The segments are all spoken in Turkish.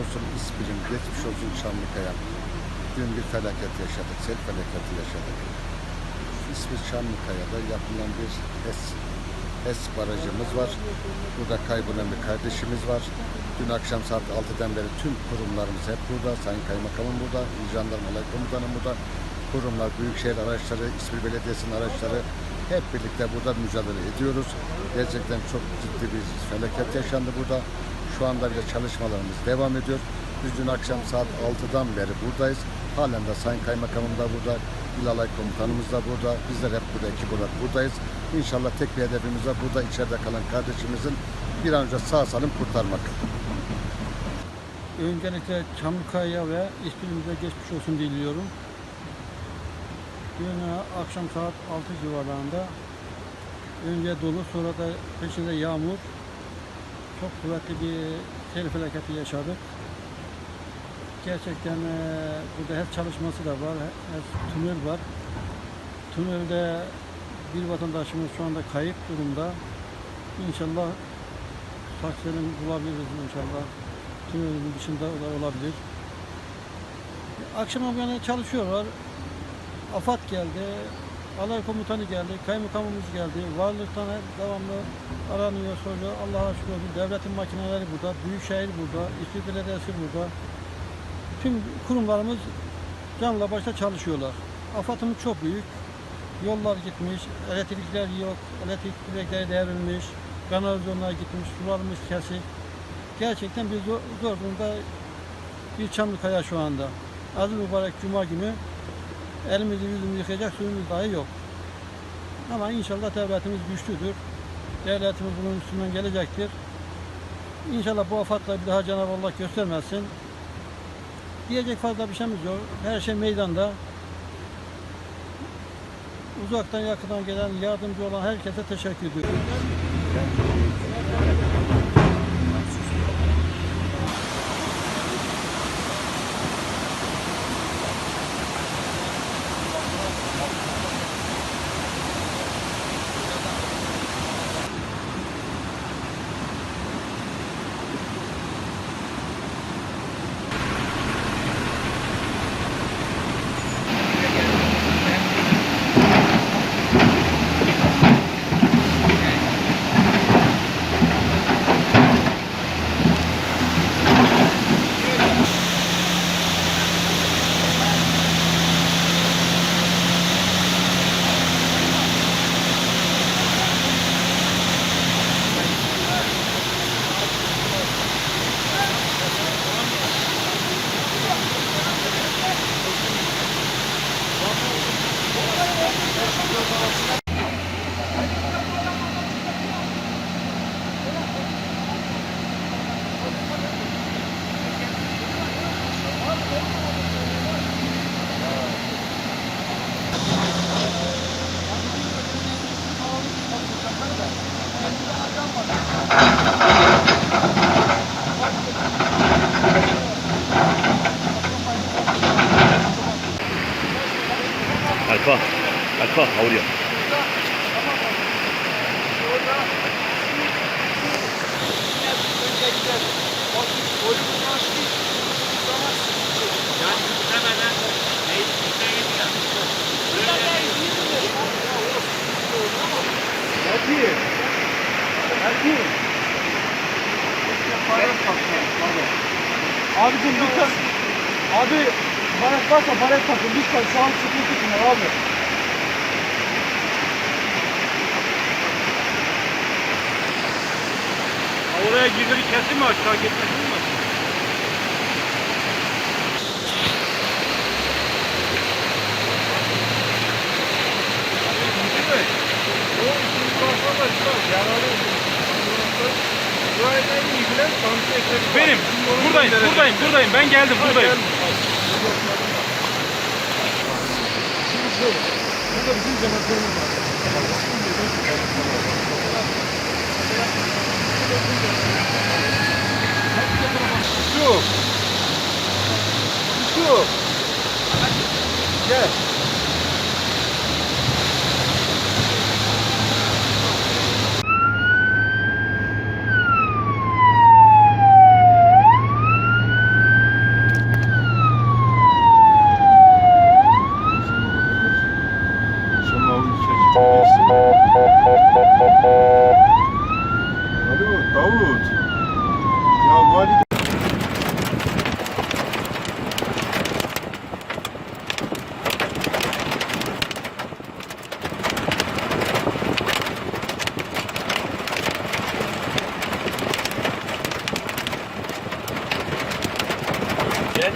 olsun İspir'in, geçmiş olsun Çamlıkaya. Dün bir felaket yaşadık, sel felaketi yaşadık. İspir Çamlıkaya'da yapılan bir HES, HES barajımız var. Burada kaybolan bir kardeşimiz var. Dün akşam saat 6'dan beri tüm kurumlarımız hep burada. Sayın Kaymakamım burada, İl Jandarma Olay Komutanım burada. Kurumlar, Büyükşehir araçları, İspir Belediyesi'nin araçları hep birlikte burada mücadele ediyoruz. Gerçekten çok ciddi bir felaket yaşandı burada. Şu anda bile çalışmalarımız devam ediyor. Biz dün akşam saat 6'dan beri buradayız. Halen de Sayın Kaymakamım da burada, İl Alay Komutanımız da burada. Bizler hep burada ekip olarak buradayız. İnşallah tek bir hedefimiz var. Burada içeride kalan kardeşimizin bir an önce sağ salim kurtarmak. Öncelikle Çamlıkaya ve İspirimize geçmiş olsun diliyorum. Dün e, akşam saat 6 civarlarında önce dolu sonra da peşinde yağmur çok kuvvetli bir sel felaketi yaşadık. Gerçekten e, burada HES çalışması da var, HES tünel var. Tünelde bir vatandaşımız şu anda kayıp durumda. İnşallah saçlarını bulabiliriz inşallah. Tünelin dışında da olabilir. Akşama bu yana çalışıyorlar. AFAD geldi, alay komutanı geldi, kaymakamımız geldi. Varlıktan devamlı aranıyor, soruyor. Allah'a şükür olsun. Devletin makineleri burada, Büyükşehir burada, İstit Belediyesi burada. Tüm kurumlarımız canla başla çalışıyorlar. AFAD'ımız çok büyük. Yollar gitmiş, elektrikler yok, elektrik direkleri devrilmiş, kanalizasyonlar gitmiş, sularımız kesik. Gerçekten bir zor, durumda bir Çamlıkaya şu anda. Aziz mübarek Cuma günü elimizi yüzümüzü yıkayacak suyumuz dahi yok. Ama inşallah devletimiz güçlüdür. Devletimiz bunun üstünden gelecektir. İnşallah bu afatla bir daha Cenab-ı Allah göstermesin. Diyecek fazla bir şeyimiz yok. Her şey meydanda. Uzaktan yakından gelen yardımcı olan herkese teşekkür ediyorum. Alfa. Alfa, Aurea. Abicim lütfen. Abi baret varsa baret takın. Lütfen şu an sıkıntı çıkmıyor abi. Oraya girdi kesin mi aşağı gitmesin mi? Benim. Buradayım, buradayım, buradayım. Ben geldim, buradayım. Burada bizim cemaatlerimiz var. Şu. Şu. Gel.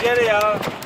Geri ya.